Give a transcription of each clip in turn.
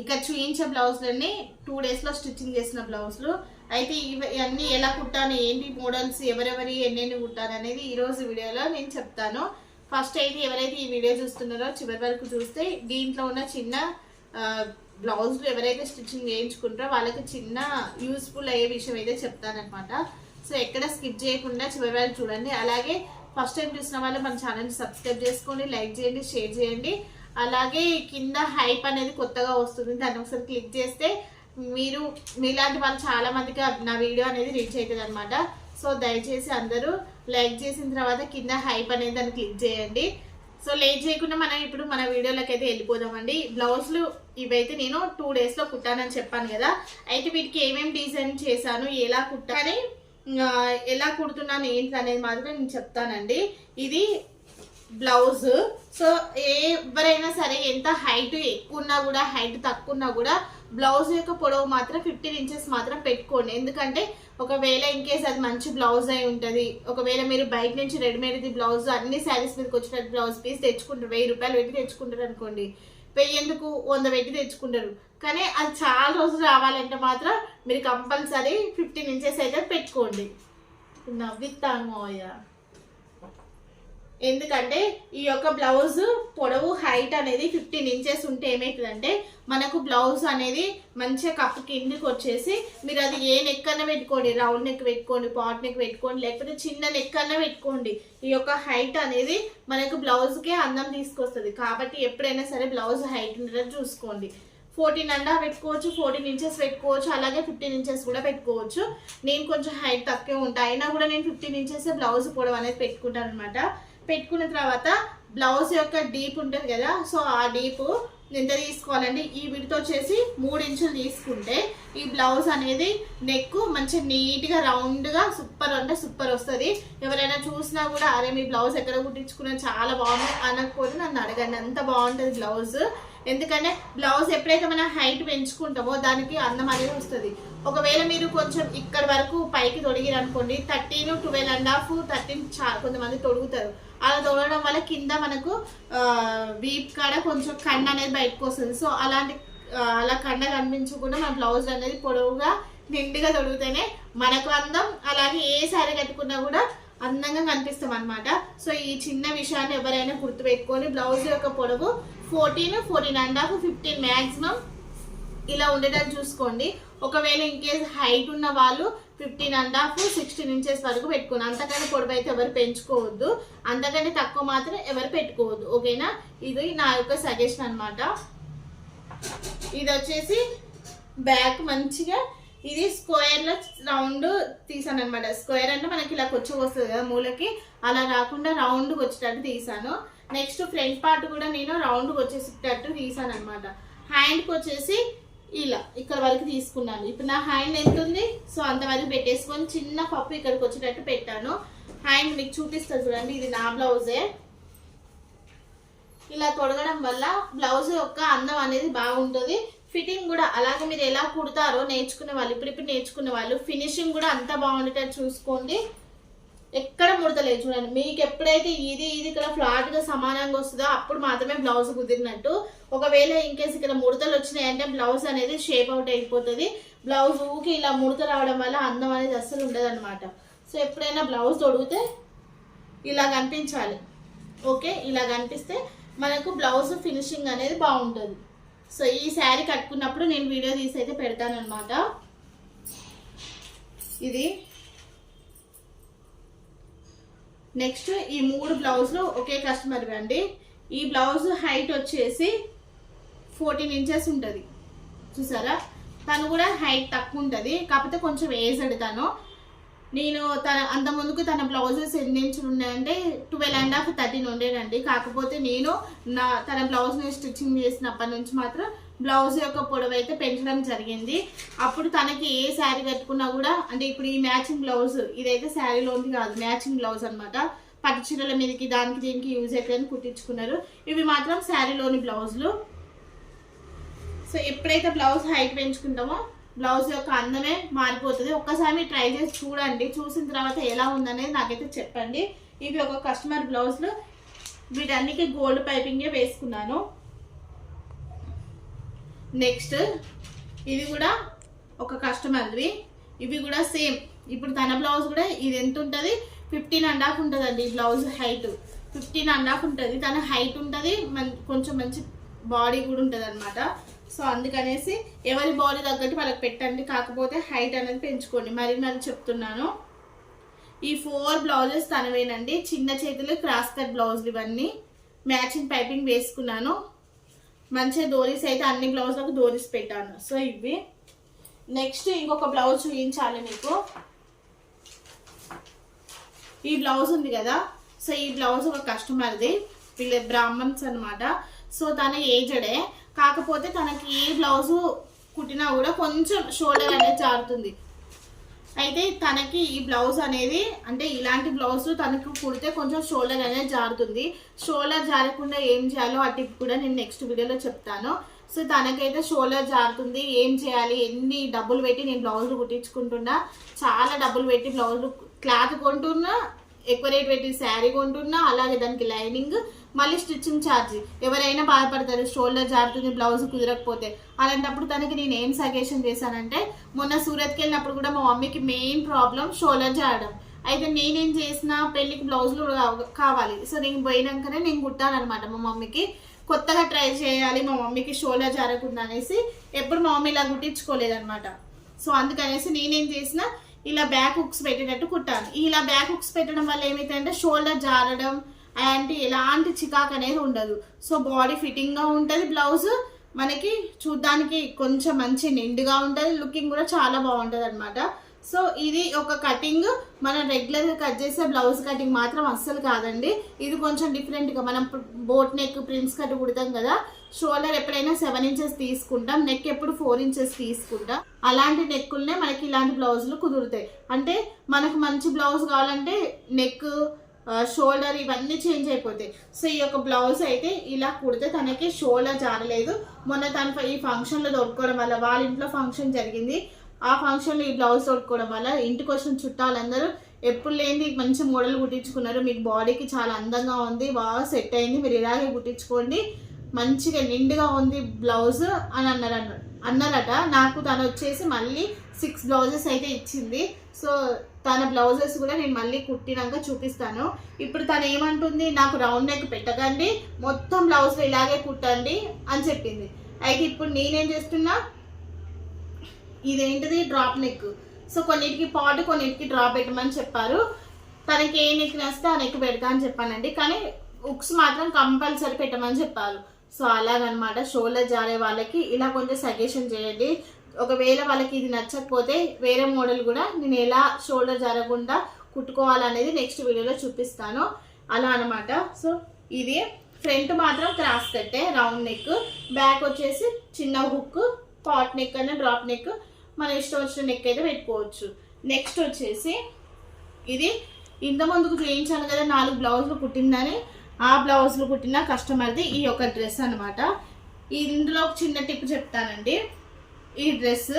ఇక్కడ చూయించే బ్లౌజులన్నీ టూ డేస్లో స్టిచ్చింగ్ చేసిన బ్లౌజులు. అయితే ఇవి అన్నీ ఎలా కుట్టాను ఏంటి మోడల్స్ ఎవరెవరి ఎన్నెన్ని కుట్టాను అనేది ఈరోజు వీడియోలో నేను చెప్తాను. ఫస్ట్ అయితే ఎవరైతే ఈ వీడియో చూస్తున్నారో చివరి వరకు చూస్తే దీంట్లో ఉన్న చిన్న బ్లౌజ్లు బ్లౌజులు ఎవరైతే స్టిచ్చింగ్ చేయించుకుంటారో వాళ్ళకి చిన్న యూస్ఫుల్ అయ్యే విషయం అయితే చెప్తానమాట సో ఎక్కడ స్కిప్ చేయకుండా చివరి వరకు చూడండి. అలాగే ఫస్ట్ టైం చూసిన వాళ్ళు మన ఛానల్ సబ్స్క్రైబ్ చేసుకోండి లైక్ చేయండి షేర్ చేయండి. అలాగే కింద హైప్ అనేది కొత్తగా వస్తుంది. దాన్ని ఒకసారి క్లిక్ చేస్తే మీరు మీలాంటి వాళ్ళు చాలా మందికి నా వీడియో అనేది రీచ్ అవుతుంది అనమాట సో దయచేసి అందరూ లైక్ చేసిన తర్వాత కింద హైప్ అనేది దాన్ని క్లిక్ చేయండి. సో లేట్ చేయకుండా మనం ఇప్పుడు మన వీడియోలోకి అయితే వెళ్ళిపోదామండి. బ్లౌజ్లు ఇవైతే నేను టూ డేస్లో కుట్టానని చెప్పాను కదా. అయితే వీటికి ఏమేమి డిజైన్ చేశాను ఎలా కుట్టాని ఎలా కుడుతున్నాను ఏంటి అనేది మాత్రం నేను చెప్తానండి. ఇది బ్లౌజ్. సో ఎవరైనా సరే ఎంత హైట్ ఎక్కువ ఉన్నా కూడా హైట్ తక్కువ ఉన్నా కూడా బ్లౌజ్ యొక్క పొడవు మాత్రం ఫిఫ్టీన్ ఇంచెస్ మాత్రం పెట్టుకోండి. ఎందుకంటే ఒకవేళ ఇన్ కేస్ అది మంచి బ్లౌజ్ అయి ఉంటుంది ఒకవేళ మీరు బయట నుంచి రెడీమేడ్ది బ్లౌజ్ అన్ని శారీస్ మీదకి వచ్చినట్టు బ్లౌజ్ పీస్ తెచ్చుకుంటారు. వెయ్యి రూపాయలు పెట్టి తెచ్చుకుంటారు అనుకోండి. వెయ్యేందుకు వంద పెట్టి తెచ్చుకుంటారు. కానీ అది చాలా రోజులు రావాలంటే మాత్రం మీరు కంపల్సరీ ఫిఫ్టీన్ ఇంచెస్ అయితే పెట్టుకోండి. నవ్విస్తాను అయ్యా ఎందుకంటే ఈ యొక్క బ్లౌజ్ పొడవు హైట్ అనేది ఫిఫ్టీన్ ఇంచెస్ ఉంటే ఏమవుతుందంటే మనకు బ్లౌజ్ అనేది మంచిగా కప్పు కిందికి వచ్చేసి మీరు అది ఏ నెక్ అన్న పెట్టుకోండి రౌండ్ నెక్ పెట్టుకోండి పాట్ నెక్ పెట్టుకోండి లేకపోతే చిన్న నెక్ అన్న పెట్టుకోండి. ఈ యొక్క హైట్ అనేది మనకు బ్లౌజ్కే అందం తీసుకొస్తుంది. కాబట్టి ఎప్పుడైనా సరే బ్లౌజ్ హైట్ ఉండేటట్టు చూసుకోండి. ఫోర్టీన్ అండ్ హాఫ్ పెట్టుకోవచ్చు ఫోర్టీన్ ఇంచెస్ పెట్టుకోవచ్చు అలాగే ఫిఫ్టీన్ ఇంచెస్ కూడా పెట్టుకోవచ్చు. నేను కొంచెం హైట్ తక్కువ ఉంటా. అయినా కూడా నేను ఫిఫ్టీన్ ఇంచెస్ బ్లౌజ్ పొడవు అనేది పెట్టుకుంటాను అనమాట పెట్టుకున్న తర్వాత బ్లౌజ్ యొక్క డీప్ ఉంటుంది కదా సో ఆ డీప్ ఎంత తీసుకోవాలండి ఈ విడత వచ్చేసి మూడు ఇంచులు తీసుకుంటే ఈ బ్లౌజ్ అనేది నెక్ మంచి నీట్గా రౌండ్గా సూపర్ అంటే సూపర్ వస్తుంది. ఎవరైనా చూసినా కూడా అరే మీ బ్లౌజ్ ఎక్కడ కుట్టించుకున్నా చాలా బాగుంది అనకపోతే నన్ను అడగండి అంత బాగుంటుంది బ్లౌజ్. ఎందుకంటే బ్లౌజ్ ఎప్పుడైతే మనం హైట్ పెంచుకుంటామో దానికి అందం అనేది వస్తుంది. ఒకవేళ మీరు కొంచెం ఇక్కడ వరకు పైకి తొడిగిరనుకోండి thirteen twelve and half thirteen చా కొంతమంది తొడుగుతారు. అలా తోడడం వల్ల కింద మనకు వీప్ కాడ కొంచెం కండ అనేది బయటకు వస్తుంది. సో అలాంటి అలా కండ కనిపించకుండా మన బ్లౌజ్ అనేది పొడవుగా నిండుగా తొడిగితేనే మనకు అందం అలాగే ఏ శారీ కట్టుకున్నా కూడా అందంగా కనిపిస్తాం అనమాట సో ఈ చిన్న విషయాన్ని ఎవరైనా గుర్తుపెట్టుకొని బ్లౌజ్ యొక్క పొడవు fourteen fourteen and half fifteen maximum ఇలా ఉండేటట్టు చూసుకోండి. ఒకవేళ ఇన్ కేస్ హైట్ ఉన్న వాళ్ళు fifteen and half sixteen inches వరకు పెట్టుకోండి అంతకంటే పొడవు అయితే ఎవరు పెంచుకోవద్దు. అంతకంటే తక్కువ మాత్రం ఎవరు పెట్టుకోవద్దు. ఓకేనా? ఇది నా యొక్క సజెషన్ అనమాట ఇది వచ్చేసి బ్యాక్ మంచిగా ఇది స్క్వేర్లో రౌండ్ తీసాను అనమాట స్క్వేర్ అంటే మనకి ఇలా కొచ్చి వస్తుంది కదా మూలకి. అలా రాకుండా రౌండ్ వచ్చేటట్టు తీసాను. నెక్స్ట్ ఫ్రంట్ పార్ట్ కూడా నేను రౌండ్కి వచ్చేసేటట్టు తీసాను అనమాట హ్యాండ్కి వచ్చేసి ఇలా ఇక్కడ వరకు తీసుకున్నాను. ఇప్పుడు నా హ్యాండ్ ఎంత ఉంది? సో అంతవరకు పెట్టేసుకొని చిన్న పప్పు ఇక్కడికి వచ్చేటట్టు పెట్టాను. హ్యాండ్ మీకు చూపిస్తాను చూడండి ఇది నా బ్లౌజే ఇలా తొడగడం వల్ల బ్లౌజ్ యొక్క అందం అనేది బాగుంటుంది. ఫిట్టింగ్ కూడా అలాగే మీరు ఎలా కుడతారో నేర్చుకునే వాళ్ళు ఇప్పుడు ఇప్పుడు నేర్చుకునే వాళ్ళు ఫినిషింగ్ కూడా అంత బాగుండేటట్టు చూసుకోండి. ఎక్కడ ముడతలేదు చూడండి. మీకు ఎప్పుడైతే ఇది ఇది ఇక్కడ ఫ్లాట్గా సమానంగా వస్తుందో అప్పుడు మాత్రమే బ్లౌజ్ కుదిరినట్టు. ఒకవేళ ఇన్కేస్ ఇక్కడ ముడతలు వచ్చినాయంటే బ్లౌజ్ అనేది షేప్ అవుట్ అయిపోతుంది. బ్లౌజ్ ఊకి ఇలా ముడత రావడం వల్ల అందం అనేది అస్సలు ఉండదు సో ఎప్పుడైనా బ్లౌజ్ తొడిగితే ఇలా కనిపించాలి. ఓకే? ఇలా కనిపిస్తే మనకు బ్లౌజ్ ఫినిషింగ్ అనేది బాగుంటుంది. సో ఈ శారీ కట్టుకున్నప్పుడు నేను వీడియో తీసి అయితే పెడతాను అనమాట ఇది నెక్స్ట్ ఈ మూడు బ్లౌజులు ఒకే కస్టమర్ అండి. ఈ బ్లౌజ్ హైట్ వచ్చేసి ఫోర్టీన్ ఇంచెస్ ఉంటుంది. చూసారా? తను కూడా హైట్ తక్కువ ఉంటుంది. కాకపోతే కొంచెం ఏజ్డ్ తను. నేను తన అంత ముందుకు తన బ్లౌజెస్ ఎన్ని ఇంచులు ఉన్నాయంటే ట్వెల్వ్ అండ్ హాఫ్ థర్టీన్ ఉండేనండి. కాకపోతే నేను నా తన బ్లౌజ్ని స్టిచ్చింగ్ చేసినప్పటి నుంచి మాత్రం బ్లౌజ్ యొక్క పొడవు అయితే పెంచడం జరిగింది. అప్పుడు తనకి ఏ శారీ కట్టుకున్నా కూడా అంటే ఇప్పుడు ఈ మ్యాచింగ్ బ్లౌజ్ ఇదైతే శారీలోంది కాదు మ్యాచింగ్ బ్లౌజ్ అనమాట పట్టు చీరల మీదకి దానికి దీనికి యూజ్ అవుతుందని కుట్టించుకున్నారు. ఇవి మాత్రం శారీలోని బ్లౌజులు. సో ఎప్పుడైతే బ్లౌజ్ హైట్ పెంచుకుంటామో బ్లౌజ్ యొక్క అందమే మారిపోతుంది. ఒక్కసారి ట్రై చేసి చూడండి. చూసిన తర్వాత ఎలా ఉందనేది నాకైతే చెప్పండి. ఇవి ఒక కస్టమర్ బ్లౌజ్లు. వీటన్నికి గోల్డ్ పైపింగే వేసుకున్నాను. నెక్స్ట్ ఇది కూడా ఒక కస్టమర్వి. ఇవి కూడా సేమ్. ఇప్పుడు తన బ్లౌజ్ కూడా ఇది ఎంత ఉంటుంది? ఫిఫ్టీన్ అండ్ హాఫ్ ఉంటుందండి ఈ blouse height. Fifteen and half ఉంటుంది. తన హైట్ ఉంటుంది కొంచెం మంచి బాడీ కూడా ఉంటుంది అనమాట సో అందుకనేసి ఎవరి బాడీ తగ్గట్టు వాళ్ళకి పెట్టండి. కాకపోతే హైట్ అనేది పెంచుకోండి. మరి మరి చెప్తున్నాను. ఈ ఫోర్ బ్లౌజెస్ తనవేనండి. చిన్న చేతులు క్రాస్ కట్ బ్లౌజులు ఇవన్నీ. మ్యాచింగ్ పైపింగ్ వేసుకున్నాను. మంచిగా డోరీస్ అయితే అన్ని బ్లౌజ్లకు డోరీస్ పెట్టాను. సో ఇవి. నెక్స్ట్ ఇంకొక బ్లౌజ్ చూపించాలి మీకు. ఈ బ్లౌజ్ ఉంది కదా? సో ఈ బ్లౌజ్ ఒక కస్టమర్ది. వీళ్ళ బ్రాహ్మణ్స్ అనమాట సో తన ఏజడే. కాకపోతే తనకి ఏ బ్లౌజ్ కుట్టినా కూడా కొంచెం షోల్డర్ అనేది జారుతుంది. అయితే తనకి ఈ బ్లౌజ్ అనేది అంటే ఇలాంటి బ్లౌజ్ తనకు కుడితే కొంచెం షోల్డర్ అనేది జారుతుంది. షోల్డర్ జారకుండా ఏం చేయాలో ఆ టిప్ కూడా నేను నెక్స్ట్ వీడియోలో చెప్తాను. సో తనకైతే షోల్డర్ జారుతుంది. ఏం చేయాలి? ఎన్ని డబ్బులు పెట్టి నేను బ్లౌజులు కుట్టించుకుంటున్నా? చాలా డబ్బులు పెట్టి బ్లౌజులు క్లాత్ కొంటున్నా ఎక్కువ రేట్ పెట్టి శారీ కొంటున్నా అలాగే దానికి లైనింగ్ మళ్ళీ స్టిచ్చింగ్ ఛార్జ్ ఎవరైనా బాధపడతారు షోల్డర్ జారుతుంది బ్లౌజ్ కుదరకపోతే. అలాంటప్పుడు తనకి నేను ఏం సజెషన్ చేశానంటే మొన్న సూరత్కి వెళ్ళినప్పుడు కూడా మా మమ్మీకి మెయిన్ ప్రాబ్లం షోల్డర్ జారడం. అయితే నేనేం చేసిన పెళ్ళికి బ్లౌజులు కావాలి. సో నేను పోయినాకనే నేను కుట్టానమాట మా మమ్మీకి. కొత్తగా ట్రై చేయాలి మా మమ్మీకి షోల్డర్ జారకుండా అనేసి ఎప్పుడు మా మమ్మీ ఇలా కుట్టించుకోలేదనమాట సో అందుకనేసి నేనేం చేసిన ఇలా బ్యాక్ హుక్స్ పెట్టేటట్టు కుట్టాను ఇలా బ్యాక్ హుక్స్ పెట్టడం వల్ల ఏమైతుందంటే షోల్డర్ జారడం అండ్ ఎలాంటి చికాక్ అనేది ఉండదు. సో బాడీ ఫిట్టింగ్గా ఉంటుంది. బ్లౌజ్ మనకి చూడ్డానికి కొంచెం మంచి నిండుగా ఉంటుంది. లుకింగ్ కూడా చాలా బాగుంటుంది అనమాట సో ఇది ఒక కటింగ్ మనం రెగ్యులర్గా కట్ చేసే బ్లౌజ్ కటింగ్ మాత్రం అస్సలు కాదండి. ఇది కొంచెం డిఫరెంట్గా మనం బోట్ నెక్ ప్రిన్స్ కట్ కుడతాం కదా. షోల్డర్ ఎప్పుడైనా సెవెన్ ఇంచెస్ తీసుకుంటాం నెక్ ఎప్పుడు ఫోర్ ఇంచెస్ తీసుకుంటాం. అలాంటి నెక్కులనే మనకి ఇలాంటి బ్లౌజులు కుదురుతాయి. అంటే మనకు మంచి బ్లౌజ్ కావాలంటే నెక్ షోల్డర్ ఇవన్నీ చేంజ్ అయిపోతాయి. సో ఈ యొక్క బ్లౌజ్ అయితే ఇలా కుడితే తనకి షోల్డర్ జారలేదు. మొన్న తన ఈ ఫంక్షన్లో దొరుకోవడం వల్ల వాళ్ళ ఇంట్లో ఫంక్షన్ జరిగింది. ఆ ఫంక్షన్లో ఈ బ్లౌజ్ దొరుకోవడం వల్ల ఇంటికి వచ్చిన చుట్టాలందరూ ఎప్పుడు లేని మంచి మోడల్ కుట్టించుకున్నారు. మీకు బాడీకి చాలా అందంగా ఉంది. బాగా సెట్ అయింది. మీరు ఇలాగే కుట్టించుకోండి. మంచిగా నిండుగా ఉంది బ్లౌజ్ అని అన్నారు అన్నారట. నాకు తను వచ్చేసి మళ్ళీ సిక్స్ బ్లౌజెస్ అయితే ఇచ్చింది. సో తన బ్లౌజెస్ కూడా నేను మళ్ళీ కుట్టినాక చూపిస్తాను. ఇప్పుడు తను ఏమంటుంది నాకు రౌండ్ నెక్ పెట్టకండి మొత్తం బ్లౌజ్ ఇలాగే కుట్టండి అని చెప్పింది. అయితే ఇప్పుడు నేనేం చేస్తున్నా ఇదేంటిది? డ్రాప్ నెక్ సో కొన్నిటికి పాటు కొన్నిటికి డ్రాప్ పెట్టమని చెప్పారు. తనకి ఏ నెక్ నస్తే ఆ నెక్ పెడతా అని చెప్పానండి. కానీ ఉక్స్ మాత్రం కంపల్సరీ పెట్టమని చెప్పారు. సో అలాగనమాట షోల్డర్ జారే వాళ్ళకి ఇలా కొంచెం సజెషన్ చేయండి. ఒకవేళ వాళ్ళకి ఇది నచ్చకపోతే వేరే మోడల్ కూడా నేను ఎలా షోల్డర్ జరగకుండా కుట్టుకోవాలనేది నెక్స్ట్ వీడియోలో చూపిస్తాను. అలా అనమాట. సో ఇది ఫ్రంట్ మాత్రం క్రాస్ కట్టే రౌండ్ నెక్. బ్యాక్ వచ్చేసి చిన్న హుక్ పాట్ నెక్ అన్న డ్రాప్ నెక్. మన ఇష్టం వచ్చిన నెక్ అయితే పెట్టుకోవచ్చు. నెక్స్ట్ వచ్చేసి ఇది ఇంత ముందుకు చేయించాను కదా నాలుగు బ్లౌజులు కుట్టిందని. ఆ బ్లౌజులు కుట్టిన కస్టమర్ది ఈ యొక్క డ్రెస్ అనమాట ఇందులో ఒక చిన్న టిప్ చెప్తానండి. ఈ డ్రెస్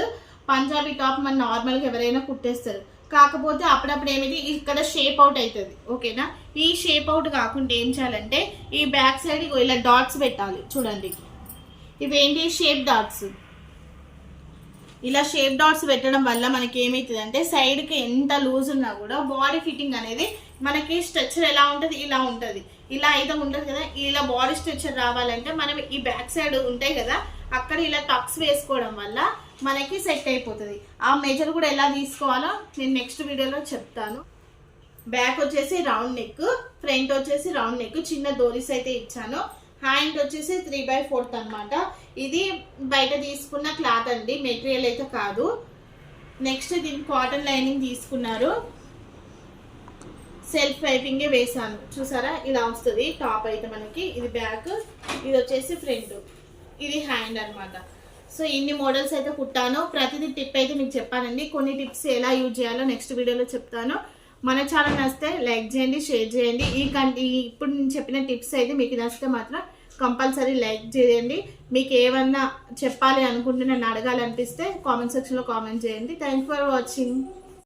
పంజాబీ టాప్ మన నార్మల్గా ఎవరైనా కుట్టేస్తారు. కాకపోతే అప్పుడప్పుడు ఏమిటి ఇక్కడ షేప్ అవుట్ అవుతుంది. ఓకేనా? ఈ షేప్ అవుట్ కాకుండా ఏం చేయాలంటే ఈ బ్యాక్ సైడ్ ఇలా డాట్స్ పెట్టాలి. చూడండి. ఇవేంటి? Shape dots. ఇలా షేప్ డాట్స్ పెట్టడం వల్ల మనకి ఏమవుతుంది అంటే సైడ్కి ఎంత లూజ్ ఉన్నా కూడా బాడీ ఫిట్టింగ్ అనేది మనకి స్ట్రక్చర్ ఎలా ఉంటుంది? ఇలా ఉంటుంది. ఇలా అయితే ఉంటుంది కదా. ఇలా బాడీ స్ట్రక్చర్ రావాలంటే మనం ఈ బ్యాక్ సైడ్ ఉంటాయి కదా అక్కడ ఇలా టక్స్ వేసుకోవడం వల్ల మనకి సెట్ అయిపోతుంది. ఆ మెజర్ కూడా ఎలా తీసుకోవాలో నేను నెక్స్ట్ వీడియోలో చెప్తాను. బ్యాక్ వచ్చేసి రౌండ్ నెక్ ఫ్రంట్ వచ్చేసి రౌండ్ నెక్ చిన్న డోరీస్ అయితే ఇచ్చాను. హ్యాండ్ వచ్చేసి త్రీ బై ఫోర్త్ అనమాట ఇది బయట తీసుకున్న క్లాత్ అండి మెటీరియల్ అయితే కాదు. నెక్స్ట్ దీన్ని కాటన్ లైనింగ్ తీసుకున్నారు. సెల్ఫ్ పైపింగే వేసాను చూసారా? ఇలా వస్తుంది. టాప్ అయితే మనకి ఇది బ్యాక్ ఇది వచ్చేసి ఫ్రంట్. ఇది హ్యాండ్ అన్నమాట. సో ఇన్ని మోడల్స్ అయితే కుట్టాను. ప్రతిదీ టిప్ అయితే మీకు చెప్పానండి. కొన్ని టిప్స్ ఎలా యూజ్ చేయాలో నెక్స్ట్ వీడియోలో చెప్తాను. మన ఛానల్ నచ్చితే లైక్ చేయండి షేర్ చేయండి. ఈ కంటి ఈ ఇప్పుడు నేను చెప్పిన టిప్స్ అయితే మీకు నచ్చితే మాత్రం కంపల్సరీ లైక్ చేయండి. మీకు ఏమన్నా చెప్పాలి అనుకుంటే నన్ను అడగాలనిపిస్తే కామెంట్ సెక్షన్లో కామెంట్ చేయండి. Thank for watching